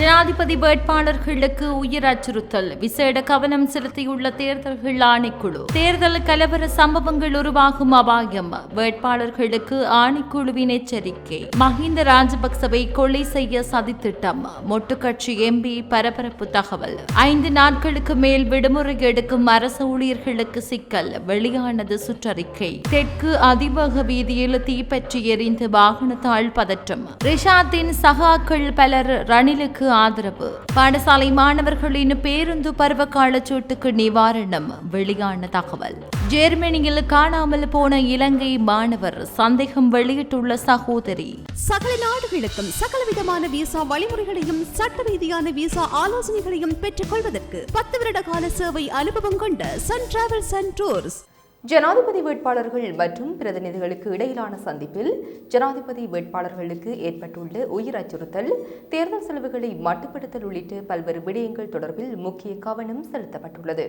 ஜனாதிபதி வேட்பாளர்களுக்கு உயிர் அச்சுறுத்தல். விசேட கவனம் செலுத்தியுள்ள தேர்தல்கள் ஆணைக்குழு. தேர்தல் கலவர சம்பவங்கள் உருவாகும் அபாயம். வேட்பாளர்களுக்கு ஆணைக்குழுவின் எச்சரிக்கை. மஹிந்த ராஜபக்சவை கொலை செய்ய சதித்திட்டம் மொட்டுக்கட்சி எம்பி பரபரப்பு தகவல். ஐந்து நாட்களுக்கு மேல் விடுமுறை எடுக்கும் அரசு ஊழியர்களுக்கு சிக்கல். வெளியானது சுற்றறிக்கை. தெற்கு அதிவேக வீதியில் தீப்பற்றி எரிந்து வாகனத்தால் பதற்றம். ரிஷாத்தின் சகாக்கள் பலர் ரணிலுக்கு ஆதரவு. பாடசாலை மாணவர்களின் பேருந்து பருவகால சூட்டுக்கு நிவாரணம் வெளியான தகவல். ஜெர்மனியில் காணாமல் போன இலங்கை மாணவர் சந்தேகம் வெளியிட்டுள்ள சகோதரி. சகல நாடுகளுக்கும் சகலவிதமான விசா வழிமுறைகளையும் சட்ட ரீதியான விசா ஆலோசனைகளையும் பெற்றுக் கொள்வதற்கு பத்து வருட கால சேவை அனுபவம் கொண்ட சன் டிராவல்ஸ் அண்ட் டூர்ஸ் ஜனாதிபதி வேட்பாளர்கள் மற்றும் பிரதிநிதிகளுக்கு இடையிலான சந்திப்பில் ஜனாதிபதி வேட்பாளர்களுக்கு ஏற்பட்டுள்ள உயிர் அச்சுறுத்தல் தேர்தல் செலவுகளை மட்டுப்படுத்தல் உள்ளிட்ட பல்வேறு விடயங்கள் தொடர்பில் முக்கிய கவனம் செலுத்தப்பட்டுள்ளது.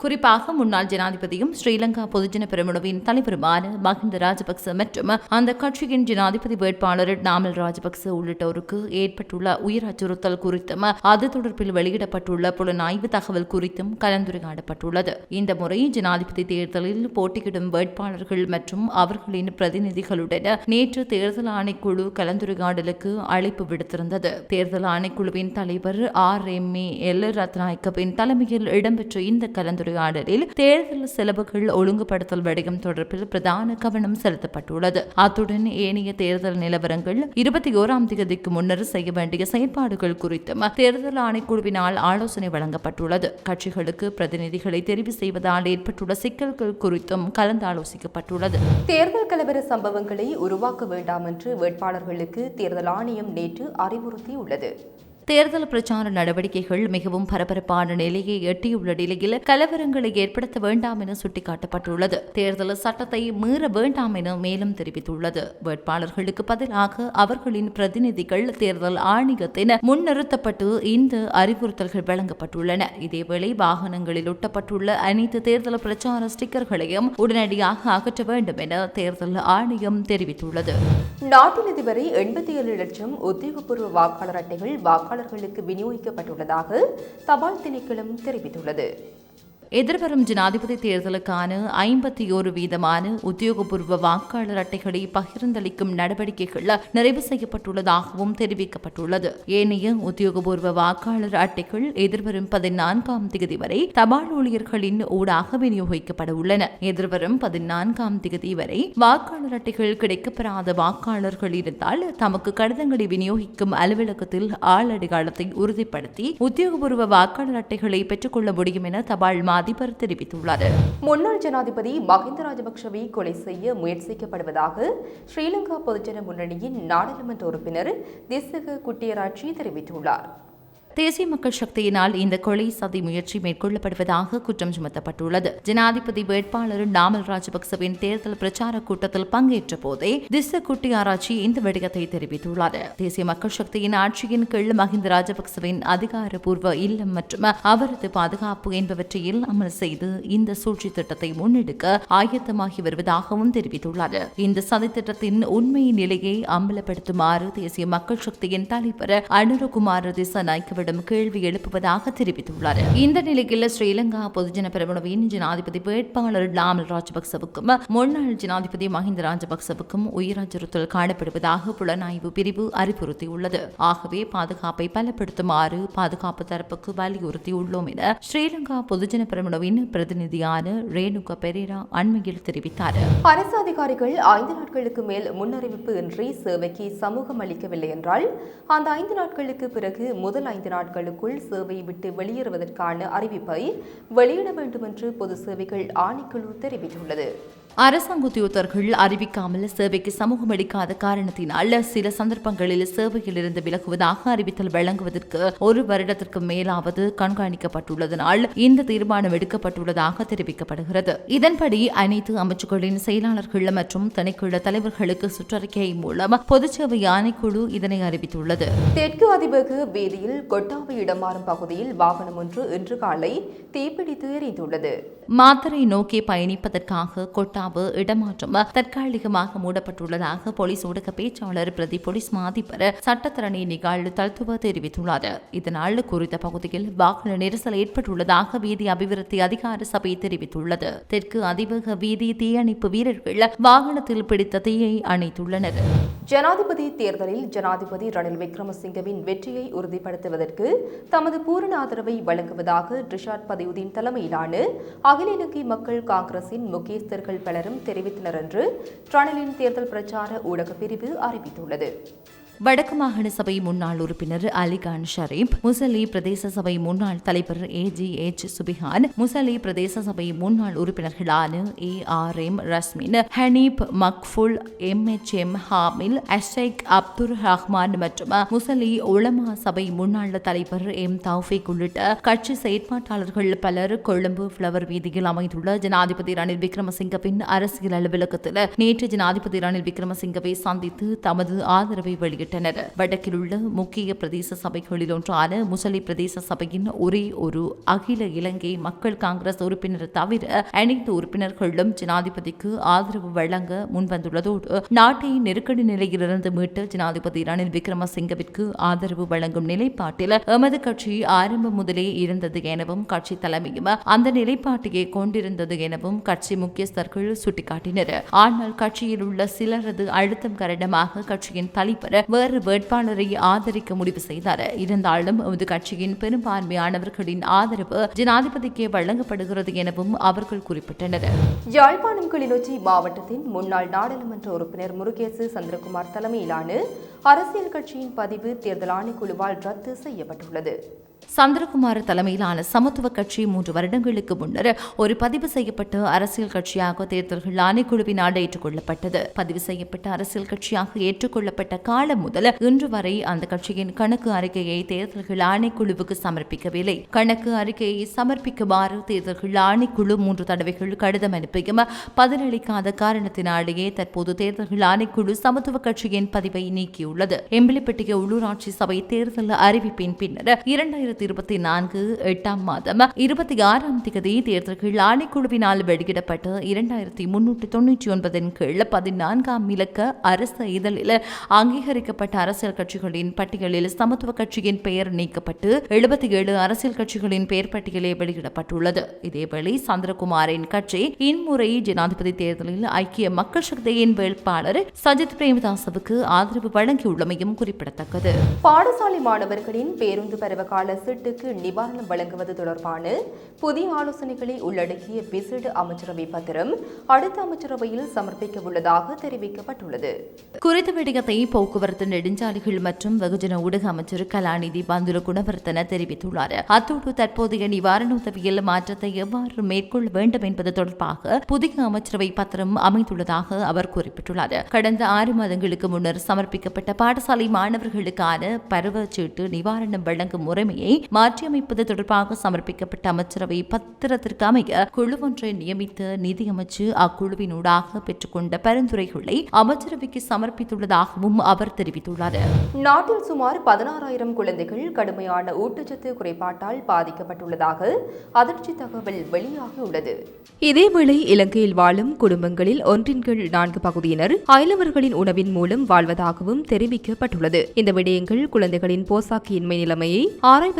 குறிப்பாக முன்னாள் ஜனாதிபதியும் ஸ்ரீலங்கா பொதுஜன பெருமுனவின் தலைவருமான மஹிந்த ராஜபக்ச மற்றும் அந்த கட்சியின் ஜனாதிபதி வேட்பாளர் நாமல் ராஜபக்ச உள்ளிட்டோருக்கு ஏற்பட்டுள்ள உயிர் அச்சுறுத்தல் குறித்தும் அது தொடர்பில் வெளியிடப்பட்டுள்ள புலனாய்வு தகவல் குறித்தும் கலந்துரையாடப்பட்டுள்ளது. இந்த முறை ஜனாதிபதி தேர்தலில் போட்டியிடும் வேட்பாளர்கள் மற்றும் அவர்களின் பிரதிநிதிகளுடன் நேற்று தேர்தல் ஆணைக்குழு கலந்துரையாடலுக்கு அழைப்பு விடுத்திருந்தது. தேர்தல் ஆணைக்குழுவின் தலைவர் ஆர் எம் ஏ எல் ரத்நாயக்கவின் தலைமையில் இடம்பெற்ற இந்த கலந்துரையாடலில் தேர்தல் செலவுகள் ஒழுங்குபடுத்தல் வடிவம் தொடர்பில் பிரதான கவனம் செலுத்தப்பட்டுள்ளது. அத்துடன் ஏனைய தேர்தல் நிலவரங்கள் இருபத்தி ஓராம் தேதிக்கு முன்னர் செய்ய வேண்டிய செயற்பாடுகள் குறித்தும் தேர்தல் ஆணைக்குழுவினால் ஆலோசனை வழங்கப்பட்டுள்ளது. கட்சிகளுக்கு பிரதிநிதிகளை தெரிவு செய்வதால் ஏற்பட்டுள்ள சிக்கல்கள் குறித்தும் கலந்தாலோசிக்கப்பட்டுள்ளது. தேர்தல் கலவர சம்பவங்களை உருவாக்க வேண்டாம் என்று வேட்பாளர்களுக்கு தேர்தல் ஆணையம் நேற்று அறிவுறுத்தியுள்ளது. தேர்தல் பிரச்சார நடவடிக்கைகள் மிகவும் பரபரப்பான நிலையை எட்டியுள்ள நிலையில் கலவரங்களை ஏற்படுத்த வேண்டாம் என சுட்டிக்காட்டப்பட்டுள்ளது. தேர்தல் சட்டத்தை மீற வேண்டாம் என மேலும் தெரிவித்துள்ளது. வேட்பாளர்களுக்கு பதிலாக அவர்களின் பிரதிநிதிகள் தேர்தல் ஆணையத்தின் முன்னிறுத்தப்பட்டு இந்த அறிவுறுத்தல்கள் வழங்கப்பட்டுள்ளன. இதேவேளை வாகனங்களில் ஒட்டப்பட்டுள்ள அனைத்து தேர்தல் பிரச்சார ஸ்டிக்கர்களையும் உடனடியாக அகற்ற வேண்டும் என தேர்தல் ஆணையம் தெரிவித்துள்ளது. நாட்டில் இதுவரை எண்பத்தி ஏழு லட்சம் உத்தியோகபூர்வ வாக்காளர் அட்டைகள் காவலர்களுக்கு விநியோகிக்கப்பட்டுள்ளதாக தபால் திணைக்களம் தெரிவித்துள்ளது. எதிர்வரும் ஜனாதிபதி தேர்தலுக்கான ஐம்பத்தி ஒரு வீதமான உத்தியோகபூர்வ வாக்காளர் அட்டைகளை பகிர்ந்தளிக்கும் நடவடிக்கைகள் நிறைவு செய்யப்பட்டுள்ளதாகவும் தெரிவிக்கப்பட்டுள்ளது. ஏனைய உத்தியோகபூர்வ வாக்காளர் அட்டைகள் எதிர்வரும் பதினான்காம் தேதி வரை தபால் ஊழியர்களின் ஊடாக விநியோகிக்கப்பட உள்ளன. எதிர்வரும் பதினான்காம் தேதி வரை வாக்காளர் அட்டைகள் கிடைக்கப்பெறாத வாக்காளர்கள் இருந்தால் தமக்கு கடிதங்களை விநியோகிக்கும் அலுவலகத்தில் ஆள் அடையாளத்தை உறுதிப்படுத்தி உத்தியோகபூர்வ வாக்காளர் அட்டைகளை பெற்றுக்கொள்ள முடியும் என தபால் அதிபர் தெரிவித்துள்ளார். முன்னாள் ஜனாதிபதி மஹிந்த ராஜபக்ஷவை கொலை செய்ய முயற்சிக்கப்படுவதாக ஸ்ரீலங்கா பொதுஜன முன்னணியின் நாடாளுமன்ற உறுப்பினர் திசக குட்டியராட்சி தெரிவித்துள்ளார். தேசிய மக்கள் சக்தியினால் இந்த கொலை சதி முயற்சி மேற்கொள்ளப்படுவதாக குற்றம் சுமத்தப்பட்டுள்ளது. ஜனாதிபதி வேட்பாளர் நாமல் ராஜபக்சவின் தேர்தல் பிரச்சார கூட்டத்தில் பங்கேற்ற போதே திச குட்டி ஆராய்ச்சி இந்த விடயத்தை தெரிவித்துள்ளார். தேசிய மக்கள் சக்தியின் ஆட்சியின் கீழ் மஹிந்த ராஜபக்சவின் அதிகாரப்பூர்வ இல்லம் மற்றும் அவரது பாதுகாப்பு என்பவற்றை அமல் செய்து இந்த சூழ்ச்சி திட்டத்தை முன்னெடுக்க ஆயத்தமாகி வருவதாகவும் தெரிவித்துள்ளார். இந்த சதி திட்டத்தின் உண்மை நிலையை அம்பலப்படுத்துமாறு தேசிய மக்கள் சக்தியின் தலைவர் அனுரகுமார் திசநாய்க்கு அவரிடம் கேள்வி எழுப்புவதாக தெரிவித்துள்ளார். இந்த நிலையில் ஸ்ரீலங்கா பொதுஜன பெரமுனவின் ஜனாதிபதி வேட்பாளர் லாமல் ராஜபக்சவுக்கும் முன்னாள் ஜனாதிபதி மஹிந்த ராஜபக்சவுக்கும் உயிர் அச்சுறுத்தல் காணப்படுவதாக புலனாய்வு பிரிவு அறிவுறுத்தியுள்ளது. ஆகவே பாதுகாப்பை பலப்படுத்துமாறு பாதுகாப்பு தரப்புக்கு வலியுறுத்தியுள்ளோம் என ஸ்ரீலங்கா பொதுஜன பெரமுனவின் பிரதிநிதியான ரேணுகா பெரேரா அண்மையில் தெரிவித்தார். அரசு அதிகாரிகள் ஐந்து நாட்களுக்கு மேல் முன்னறிவிப்பு இன்றி சேவைக்கு சமூகம் அளிக்கவில்லை என்றால் அந்த ஐந்து நாட்களுக்கு பிறகு முதல் ஐந்து நாட்களுக்குள் சேவை விட்டு வெளியேறுவதற்கான அறிவிப்பை வெளியிட வேண்டும் என்று பொது சேவைகள் ஆணைக்குழு தெரிவித்துள்ளது. அரசாங்க உத்தியோகத்தர்கள் அறிவிக்காமல் சேவைக்கு சமூகம் அளிக்காத காரணத்தினால் சில சந்தர்ப்பங்களில் சேவையிலிருந்து விலகுவதாக அறிவித்தல் வழங்குவதற்கு ஒரு வருடத்திற்கு மேலாவது கண்காணிக்கப்பட்டுள்ளதனால் இந்த தீர்மானம் எடுக்கப்பட்டுள்ளதாக தெரிவிக்கப்படுகிறது. இதன்படி அனைத்து அமைச்சுகளின் செயலாளர்கள் மற்றும் திணைக்கள தலைவர்களுக்கு சுற்றறிக்கை மூலம் பொதுச்சேவை ஆணைக்குழு இதனை அறிவித்துள்ளது. தெற்கு அதிவேக வீதியில் கொட்டாவை இடமாறும் பகுதியில் வாகனம் ஒன்று இன்று காலை தீப்பிடித்து எரிந்துள்ளது மாத்தரை நோக்கி பயணிப்பதற்காக கொட்டாவு இடமாற்றம் தற்காலிகமாக மூடப்பட்டுள்ளதாக போலீஸ் ஊடக பேச்சாளர் பிரதி போலீஸ் மாதிபர் சட்டத்தரணி நிகழ்வு தத்துவ தெரிவித்துள்ளார். இதனால் குறித்த பகுதியில் வாகன நெரிசல் ஏற்பட்டுள்ளதாக வீதி அபிவிருத்தி அதிகார சபை தெரிவித்துள்ளது. தெற்கு அதிவேக வீதி தீயணைப்பு வீரர்கள் வாகனத்தில் பிடித்த தீயை அணைத்துள்ளனர். ஜனாதிபதி தேர்தலில் ஜனாதிபதி ரணில் விக்ரமசிங்கவின் வெற்றியை உறுதிப்படுத்துவதற்கு தமது பூரண ஆதரவை வழங்குவதாக ரிஷாட் பதியுதீன் தலைமையிலான அகில இலங்கை மக்கள் காங்கிரசின் முக்கியஸ்தர்கள் பலரும் தெரிவித்தனர் என்று ரணிலின் தேர்தல் பிரச்சார ஊடக பிரிவு அறிவித்துள்ளது. வடக்கு மாகாண சபை முன்னாள் உறுப்பினர் அலிகான் ஷரீப் முசலி பிரதேச சபை முன்னாள் தலைவர் A G H Subihan Musali பிரதேச சபை முன்னாள் உறுப்பினர்களான A R M Rasmin Haneef Maqbool M H M Hamil Ashaikh Abdul Rahman மற்றும் முசலி உலமா சபை முன்னாள் தலைவர் எம் தௌஃபிக் உள்ளிட்ட கட்சி செயற்பாட்டாளர்கள் பலர் கொழும்பு பிளவர் வீதியில் அமைந்துள்ள ஜனாதிபதி ரணில் விக்ரமசிங்கவின் அரசியல் அலுவலகத்தில் நேற்று ஜனாதிபதி ரணில் விக்ரமசிங்கவை சந்தித்து தமது ஆதரவை வெளியிட்டனர் வடக்கில் உள்ள முக்கிய பிரதேச சபைகளில் ஒன்றான முசலி பிரதேச சபையின் ஒரே ஒரு அகில இலங்கை மக்கள் காங்கிரஸ் உறுப்பினர் தவிர அனைத்து உறுப்பினர்களும் ஜனாதிபதிக்கு ஆதரவு வழங்க முன்வந்துள்ளதோடு நாட்டை நெருக்கடி நிலையிலிருந்து மீட்டு ஜனாதிபதி ரணில் விக்ரமசிங்கவிற்கு ஆதரவு வழங்கும் நிலைப்பாட்டில் எமது கட்சி ஆரம்பம் முதலே இருந்தது எனவும் கட்சி தலைமையும் அந்த நிலைப்பாட்டையே கொண்டிருந்தது எனவும் கட்சி முக்கியஸ்தர்கள் சுட்டிக்காட்டினர். ஆனால் கட்சியில் உள்ள சிலரது அழுத்தம் காரணமாக கட்சியின் தலைவர் வேறு வேட்பாளரை ஆதரிக்க முடிவு செய்தார். இருந்தாலும் எமது கட்சியின் பெரும்பான்மையானவர்களின் ஆதரவு ஜனாதிபதிக்கே வழங்கப்படுகிறது எனவும் அவர்கள் குறிப்பிட்டனர். யாழ்ப்பாணம் கிளிநொச்சி மாவட்டத்தின் முன்னாள் நாடாளுமன்ற உறுப்பினர் முருகேசு சந்திரகுமார் தலைமையிலான அரசியல் கட்சியின் பதிவு தேர்தல் ஆணைக்குழுவால் ரத்து செய்யப்பட்டுள்ளது. சந்திரகுமார் தலைமையிலான சமத்துவ கட்சி மூன்று வருடங்களுக்கு முன்னர் ஒரு பதிவு செய்யப்பட்ட அரசியல் கட்சியாக தேர்தல்கள் ஆணைக்குழுவினால் ஏற்றுக்கொள்ளப்பட்டது. பதிவு செய்யப்பட்ட அரசியல் கட்சியாக ஏற்றுக்கொள்ளப்பட்ட காலம் முதல் இன்று வரை அந்த கட்சியின் கணக்கு அறிக்கையை தேர்தல்கள் ஆணைக்குழுவுக்கு சமர்ப்பிக்கவில்லை. கணக்கு அறிக்கையை சமர்ப்பிக்குமாறு தேர்தல்கள் ஆணைக்குழு மூன்று தடவைகள் கடிதம் அனுப்பியும் பதிலளிக்காத காரணத்தினாலேயே தற்போது தேர்தல்கள் ஆணைக்குழு சமத்துவ கட்சியின் பதிவை நீக்கியுள்ளது. எம்பிலிப்பட்டிய உள்ளூராட்சி சபை தேர்தல் அறிவிப்பின் பின்னர் இரண்டாயிரத்தி இரண்டாயிரத்தி இருபத்தி நான்கு எட்டாம் மாதம் இருபத்தி ஆறாம் தேதி தேர்தல்கள் ஆணைக்குழுவினால் வெளியிடப்பட்ட இரண்டாயிரத்தி முன்னூற்றி தொன்னூற்றி ஒன்பதின் கீழ் பதினான்காம் இலக்க அரசு இதழில் அங்கீகரிக்கப்பட்ட அரசியல் கட்சிகளின் பட்டியலில் சமத்துவ கட்சியின் பெயர் நீக்கப்பட்டு எழுபத்தி ஏழு அரசியல் கட்சிகளின் பெயர் பட்டியலே வெளியிடப்பட்டுள்ளது. இதேவேளை சந்திரகுமாரின் கட்சி இம்முறை ஜனாதிபதி தேர்தலில் ஐக்கிய மக்கள் சக்தியின் வேட்பாளர் சஜித் பிரேமதாசவுக்கு ஆதரவு வழங்கியுள்ளமையும் குறிப்பிடத்தக்கது. பாடசாலை மாணவர்களின் பேருந்து பருவகால சீட்டுக்கு நிவாரணம் வழங்குவது தொடர்பான புதிய ஆலோசனைகளை உள்ளடக்கிய விசேட அமைச்சரவை பத்திரம் அடுத்த அமைச்சரவையில் சமர்ப்பிக்க உள்ளதாக தெரிவிக்கப்பட்டுள்ளது. குறித்த விடயத்தை போக்குவரத்து நெடுஞ்சாலைகள் மற்றும் வெகுஜன ஊடக அமைச்சர் கலாநிதி பந்துல குணவர்த்தன தெரிவித்துள்ளார். அத்தோடு தற்போதைய நிவாரண உதவியில் மாற்றத்தை எவ்வாறு மேற்கொள்ள வேண்டும் என்பது தொடர்பாக புதிய அமைச்சரவை பத்திரம் அமைந்துள்ளதாக அவர் குறிப்பிட்டுள்ளார். கடந்த ஆறு மாதங்களுக்கு முன்னர் சமர்ப்பிக்கப்பட்ட பாடசாலை மாணவர்களுக்கான பருவச்சீட்டு நிவாரணம் வழங்கும் முறைமையை மாற்றியமைப்பது தொடர்பாக சமர்ப்பிக்கப்பட்ட அமைச்சரவை பத்திரத்திற்கு அமைய குழு ஒன்றை நியமித்து நிதியமைச்சு அக்குழுவினூடாக பெற்றுக்கொண்ட பரிந்துரைகளை அமைச்சரவைக்கு சமர்ப்பித்துள்ளதாகவும் அவர் தெரிவித்துள்ளார். நாட்டில் சுமார் பதினாறாயிரம் குழந்தைகள் கடுமையான ஊட்டச்சத்து குறைபாட்டால் பாதிக்கப்பட்டுள்ளதாக அதிர்ச்சி தகவல் வெளியாகியுள்ளது இதேவேளை இலங்கையில் வாழும் குடும்பங்களில் ஒன்றின் கீழ் நான்கு பகுதியினர் அயலவர்களின் உணவின் மூலம் வாழ்வதாகவும் தெரிவிக்கப்பட்டுள்ளது. இந்த விடயங்கள் குழந்தைகளின் போசாக்கியின்மை நிலைமையை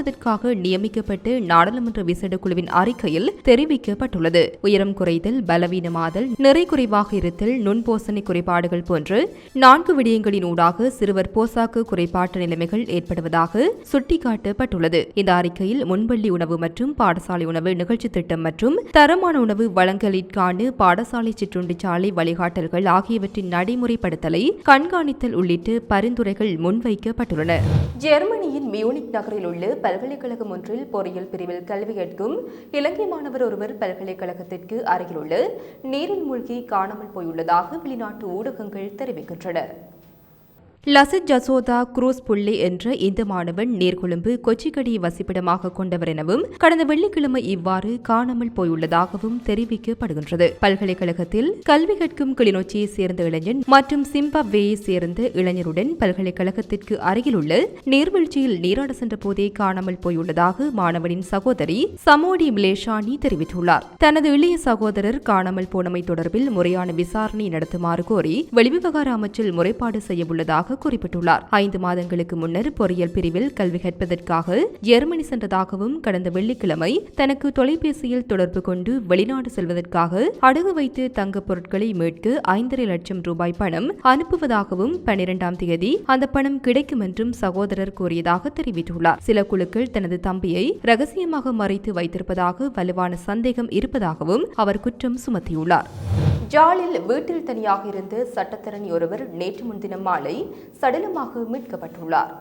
ஆராய்வதற்காக நியமிக்கப்பட்டு நாடாளுமன்ற விசேட குழுவின் அறிக்கையில் தெரிவிக்கப்பட்டுள்ளது. உயரம் குறைதல் பலவீனமாதல் நிறை குறைவாக இருத்தல் நுண்போசனை குறைபாடுகள் போன்று நான்கு விடயங்களின் ஊடாக சிறுவர் போசாக்கு குறைபாட்டு நிலைமைகள் ஏற்படுவதாக சுட்டிக்காட்டப்பட்டுள்ளது. இந்த அறிக்கையில் முன்பள்ளி உணவு மற்றும் பாடசாலை உணவு நிகழ்ச்சி திட்டம் மற்றும் தரமான உணவு வழங்கலிற்கான பாடசாலை சிற்றுண்டிச்சாலை வழிகாட்டல்கள் ஆகியவற்றின் நடைமுறைப்படுத்தலை கண்காணித்தல் உள்ளிட்டு பரிந்துரைகள் முன்வைக்கப்பட்டுள்ளன. ஜெர்மனியின் மியூனிக் நகரில் உள்ள பல்கலைக்கழகம் ஒன்றில் பொறியியல் பிரிவில் கல்வி கேட்கும் இலங்கை மாணவர் ஒருவர் பல்கலைக்கழகத்திற்கு அருகிலுள்ள நீரில் மூழ்கி காணாமல் போயுள்ளதாக வெளிநாட்டு ஊடகங்கள் தெரிவிக்கின்றன. லசித் ஜசோதா குரூஸ் புள்ளி என்ற இந்த மாணவன் நீர்கொழும்பு கொச்சிக்கடியை வசிப்பிடமாக கொண்டவர் எனவும் கடந்த வெள்ளிக்கிழமை இவ்வாறு காணாமல் போயுள்ளதாகவும் தெரிவிக்கப்படுகின்றது. பல்கலைக்கழகத்தில் கல்வி கற்கும் கிளிநொச்சியை சேர்ந்த இளைஞன் மற்றும் சிம்பாப்வேயை சேர்ந்த இளைஞருடன் பல்கலைக்கழகத்திற்கு அருகிலுள்ள நீர்வீழ்ச்சியில் நீராட சென்ற போதே காணாமல் போயுள்ளதாக மாணவனின் சகோதரி சமோடி மிலேஷானி தெரிவித்துள்ளார். தனது இளைய சகோதரர் காணாமல் போனமை தொடர்பில் முறையான விசாரணை நடத்துமாறு கோரி வெளிவிவகார அமைச்சில் முறைப்பாடு செய்யவுள்ளதாக குறிப்பிட்டுள்ளார். ஐந்து மாதங்களுக்கு முன்னர் பொறியியல் பிரிவில் கல்வி கற்பதற்காக ஜெர்மனி சென்றதாகவும் கடந்த வெள்ளிக்கிழமை தனக்கு தொலைபேசியில் தொடர்பு கொண்டு வெளிநாடு செல்வதற்காக அடகு வைத்து தங்கப் பொருட்களை மீட்க ஐந்தரை லட்சம் ரூபாய் பணம் அனுப்புவதாகவும் பனிரெண்டாம் தேதி அந்த பணம் கிடைக்கும் என்றும் சகோதரர் கூறியதாக தெரிவித்துள்ளார். சில குழுக்கள் தனது தம்பியை ரகசியமாக மறைத்து வைத்திருப்பதாக வலுவான சந்தேகம் இருப்பதாகவும் அவர் குற்றம் சுமத்தியுள்ளார். ஜாலில் வீட்டில் தனியாக இருந்த சட்டத்தரணி ஒருவர் நேற்று முன்தினம் மாலை சடலமாக மீட்கப்பட்டுள்ளார்.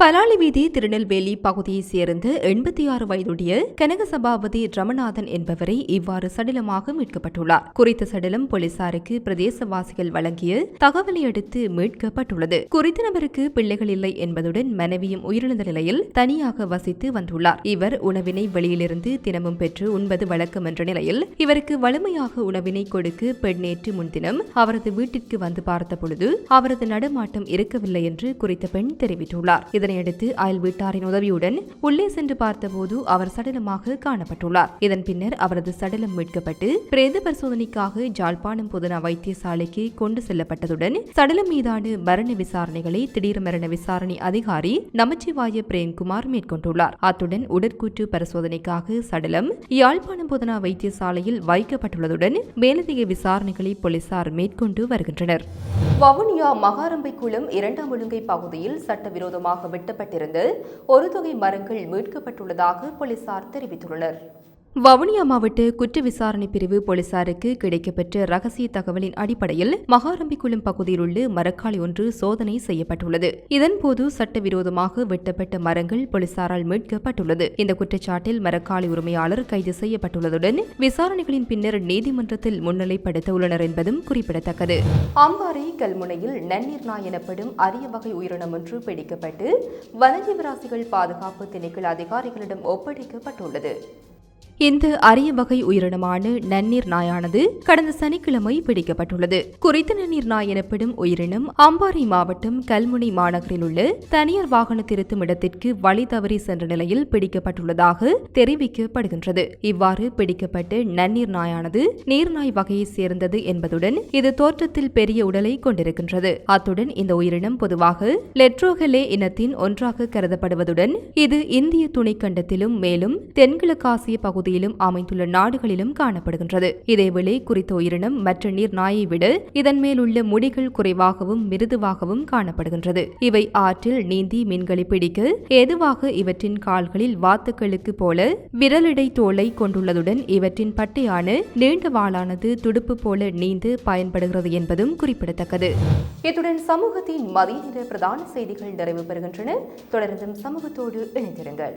பலாலி வீதி திருநெல்வேலி பகுதியைச் சேர்ந்த எண்பத்தி ஆறு வயதுடைய கனக சபாபதி ரமநாதன் என்பவரை இவ்வாறு சடலமாக மீட்கப்பட்டுள்ளார். குறித்த சடலம் போலீசாருக்கு பிரதேசவாசிகள் வழங்கிய தகவலை அடுத்து மீட்கப்பட்டுள்ளது. குறித்த நபருக்கு பிள்ளைகள் இல்லை என்பதுடன் மனைவியும் உயிரிழந்த நிலையில் தனியாக வசித்து வந்துள்ளார். இவர் உணவினை வெளியிலிருந்து தினமும் பெற்று உண்பது வழக்கம் என்ற நிலையில் இவருக்கு வலிமையாக உணவினை கொடுக்க பெண் நேற்று முன்தினம் அவரது வீட்டிற்கு வந்து பார்த்தபொழுது அவரது நடமாட்டம் இருக்கவில்லை என்று குறித்த பெண் தெரிவித்துள்ளார். இதனையடுத்து அயல் வீட்டாரின் உதவியுடன் உள்ளே சென்று பார்த்தபோது அவர் சடலமாக காணப்பட்டுள்ளார். இதன் பின்னர் அவரது சடலம் மீட்கப்பட்டு பிரேத பரிசோதனைக்காக ஜாழ்ப்பாணம் பொதுனா வைத்தியசாலைக்கு கொண்டு செல்லப்பட்டதுடன் சடலம் மீதான மரண விசாரணைகளை திடீர் மரண விசாரணை அதிகாரி நமச்சிவாய பிரேம்குமார் மேற்கொண்டுள்ளார். அத்துடன் உடற்கூற்று பரிசோதனைக்காக சடலம் யாழ்ப்பாணம் பொதுனா வைத்தியசாலையில் வைக்கப்பட்டுள்ளதுடன் மேலதிக விசாரணைகளை போலீசார் மேற்கொண்டு வருகின்றனர். வவுனியா மகாரம்பை குளம் இரண்டாம் ஒழுங்கை பகுதியில் சட்டவிரோதமாக வெட்டப்பட்டிருந்து ஒரு தொகை மரங்கள் மீட்கப்பட்டுள்ளதாக போலீசார் தெரிவித்துள்ளனர். வவுனியா மாவட்ட குற்ற விசாரணை பிரிவு போலீசாருக்கு கிடைக்கப்பெற்ற ரகசிய தகவலின் அடிப்படையில் மகாரம்பிக்குளம் பகுதியில் உள்ள மரக்காலை ஒன்று சோதனை செய்யப்பட்டுள்ளது. இதன்போது சட்டவிரோதமாக வெட்டப்பட்ட மரங்கள் போலீசாரால் மீட்கப்பட்டுள்ளது. இந்த குற்றச்சாட்டில் மரக்காலை உரிமையாளர் கைது செய்யப்பட்டுள்ளதுடன் விசாரணைகளின் பின்னர் நீதிமன்றத்தில் முன்னிலைப்படுத்த உள்ளனர் என்பதும் குறிப்பிடத்தக்கது. அம்பாறை கல்முனையில் நன்னீர் நாய் எனப்படும் அரிய வகை உயிரினம் ஒன்று பிடிக்கப்பட்டு வனஜீவராசிகள் பாதுகாப்பு திணைக்கள் அதிகாரிகளிடம் ஒப்படைக்கப்பட்டுள்ளது. இந்த அரிய வகை உயிரினமான நன்னீர் நாயானது கடந்த சனிக்கிழமை பிடிக்கப்பட்டுள்ளது. குறித்த நன்னீர் நாய் எனப்படும் உயிரினம் அம்பாறை மாவட்டம் கல்முனை மாநகரில் உள்ள தனியார் வாகன திருத்தும் இடத்திற்கு வழி தவறி சென்ற நிலையில் பிடிக்கப்பட்டுள்ளதாக தெரிவிக்கப்படுகின்றது. இவ்வாறு பிடிக்கப்பட்ட நன்னீர் நாயானது நீர்நாய் வகையைச் சேர்ந்தது என்பதுடன் இது தோற்றத்தில் பெரிய உடலை கொண்டிருக்கின்றது. அத்துடன் இந்த உயிரினம் பொதுவாக லெட்ரோகலே இனத்தின் ஒன்றாக கருதப்படுவதுடன் இது இந்திய துணைக்கண்டத்திலும் மேலும் தென்கிழக்காசிய பகுதி பகுதியிலும் அமைந்துள்ள நாடுகளிலும் காணப்படுகின்றது. இதேவேளை குறித்த உயிரினம் மற்ற நீர் நாயை விட இதன் மேலுள்ள முடிகள் குறைவாகவும் மிருதுவாகவும் காணப்படுகின்றது. இவை ஆற்றில் நீந்தி மீன்களை பிடிக்க ஏதுவாக இவற்றின் கால்களில் வாத்துக்களுக்கு போல விரலிடை தோலை கொண்டுள்ளதுடன் இவற்றின் பட்டையான நீண்ட வாளானது துடுப்பு போல நீந்து பயன்படுகிறது என்பதும் குறிப்பிடத்தக்கது. இத்துடன் சமூகத்தின் மதிய நேர பிரதான செய்திகள் நிறைவு பெறுகின்றன. தொடர்ந்தும் சமூகத்தோடு இணைந்திருங்கள்.